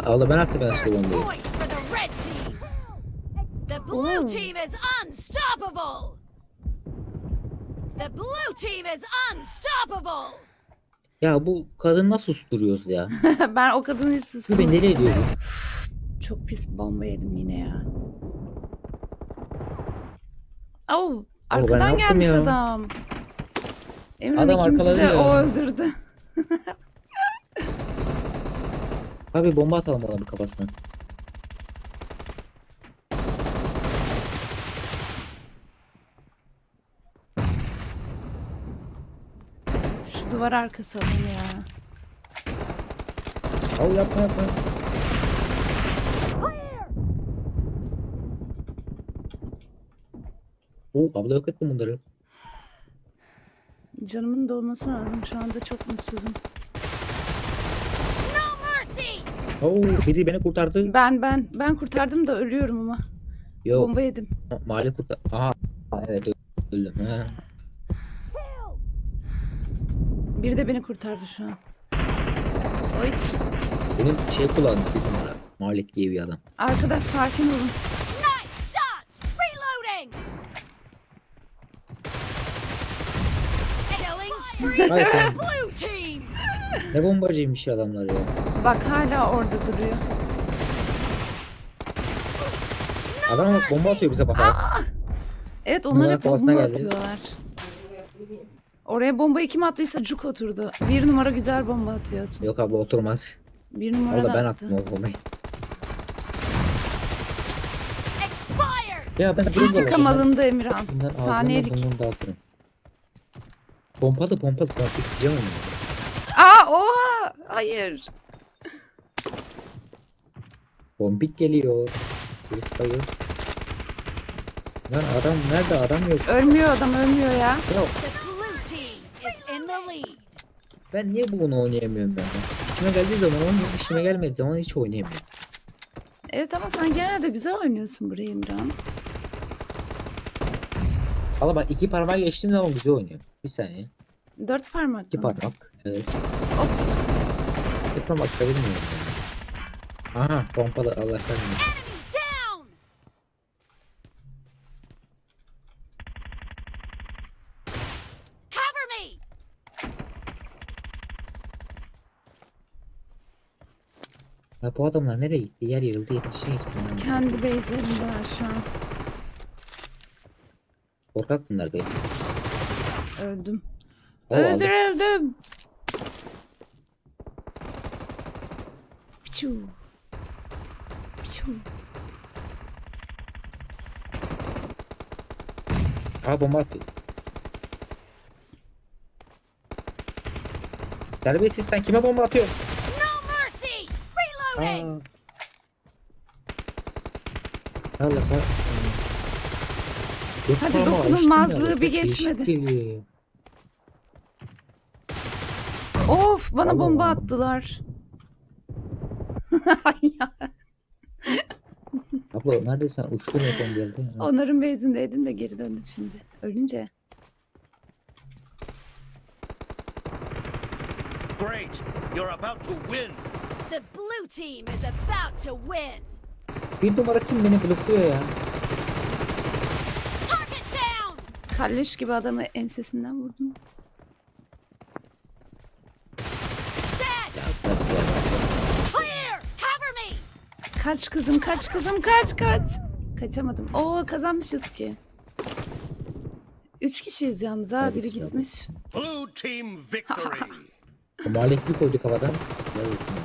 Allah ben attım ben işte bombayı. Point for the red team. The blue team is unstoppable. The blue team is unstoppable. Ya bu kadın nasıl susturuyoruz ya? ben o kadını hiç sustum. beni deli ediyor. bu. Çok pis bir bomba yedim yine ya. Oh, ben arkadan yaptım gelmiş ya. adam. Emre Adam ikimizi de o öldürdü. Abi bomba atalım adamın kafasına. Şu duvar arkası adam ya. Al yapma yapma. Oo abla yok ettim bunları. Canımın dolması lazım. Şu anda çok mutsuzum. No mercy. Oo biri beni kurtardı. Ben ben ben kurtardım da ölüyorum ama. Yok Bomba yedim. mahalle kurtar. Aha evet öldüm. Ha. Biri de beni kurtardı şu an. Oy. Benim şey kullanmış bir numara. Malik diye bir adam. Arkadaş sakin olun. Nice shot. Reloading. Killing spree Hayır, sen-. Ne bombacıymış ya adamlar ya. Bak hala orada duruyor. Adam bomba atıyor bize bakarak. Evet onlar hep kafasına bomba geldi. atıyorlar. Oraya bombayı kim attıysa cuk oturdu. Bir numara güzel bomba atıyorsun. Yok abla oturmaz. Bir numara Orada da ben attı. attım o bombayı. Expired. Ya ben bir İntikam alındı Emirhan. Bundan Saniyelik. ağzını dağıtırım. Pompalı pompalı pompalı gideceğim onu. Aa oha! Hayır. Bombik geliyor. Birisi bayıyor. Lan adam nerede adam yok. Ölmüyor adam ölmüyor ya. Lead. ben niye bunu oynayamıyorum ben? İşime geldiği zaman oynuyorum. İşime gelmediği zaman hiç oynayamıyorum. Evet ama sen genelde güzel oynuyorsun burayı Emirhan. Valla bak iki parmağı geçtiğim zaman güzel oynuyorum. Bir saniye. Dört parmak İki mı? parmak. Evet. Hop. Da bilmiyorum. Yani. Aha pompalı Allah kahretsin. Ya bu adamlar nereye gitti? Yer yarıldı yetişe gitti. Yani. Kendi base'lerindeler şu an. Korkak bunlar be. Öldüm. Öldürüldüm. Piçu. Piçu. Aa bomba attı. Terbiyesiz sen kime bomba atıyorsun? No mercy. Reloading. Allah Allah. Yok Hadi ama dokunulmazlığı bir geçmedi. Of bana Allah bomba attılar. Abla neredesin? Uçtun yapalım geldi. Onların base'indeydim de geri döndüm şimdi. Ölünce. Great! You're about to win! The blue team is about to win. Bir numara kim beni blokluyor ya? Target down. Kalleş gibi adamı ensesinden vurdum. Kaç kızım kaç kızım kaç kaç. Kaçamadım. Oo kazanmışız ki. Üç kişiyiz yalnız ha. Biri gitmiş. Blue team victory! O Malik bir koydu kafadan. Evet.